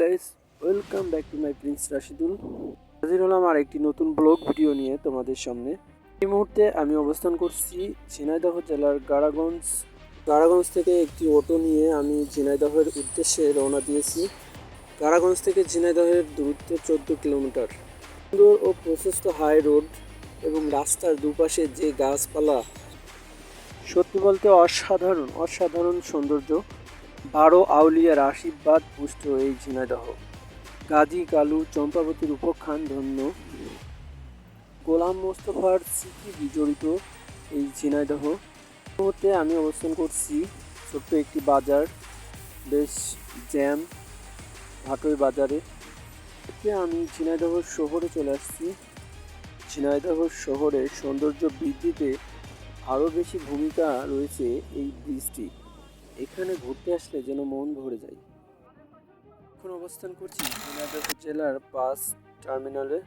Guys, welcome back to my Prince Rashidul. হাজির হলাম আর একটি নতুন ব্লগ ভিডিও নিয়ে তোমাদের সামনে। এই মুহূর্তে আমি অবস্থান করছি ঝিনাইদহ জেলার গাড়াগঞ্জ গাড়াগঞ্জ থেকে একটি অটো নিয়ে আমি ঝিনাইদহের উদ্দেশ্যে রওনা দিয়েছি। গাড়াগঞ্জ থেকে ঝিনাইদহের দূরত্ব চোদ্দ কিলোমিটার। সুন্দর ও প্রশস্ত হাই রোড এবং রাস্তার দুপাশে যে গাছপালা, সত্যি বলতে অসাধারণ অসাধারণ সৌন্দর্য। বারো আউলিয়ার আশীর্বাদ পুষ্ট এই ঝিনাইদহ। গাজী কালু চম্পাবতীর উপখ্যান ধন্য। গোলাম মোস্তফার স্মৃতি বিজড়িত এই ঝিনাইদহ। মুহূর্তে আমি অবস্থান করছি ছোট্ট একটি বাজার, বেশ জ্যাম, ভাটই বাজারে। এতে আমি ঝিনাইদহ শহরে চলে আসছি। ঝিনাইদহ শহরের সৌন্দর্য বৃদ্ধিতে আরও বেশি ভূমিকা রয়েছে এই ব্রিজটি। এখানে ঘুরতে আসলে যেন মন ভরে যায়। এখন অবস্থান করছি জেলার বাস টার্মিনালে।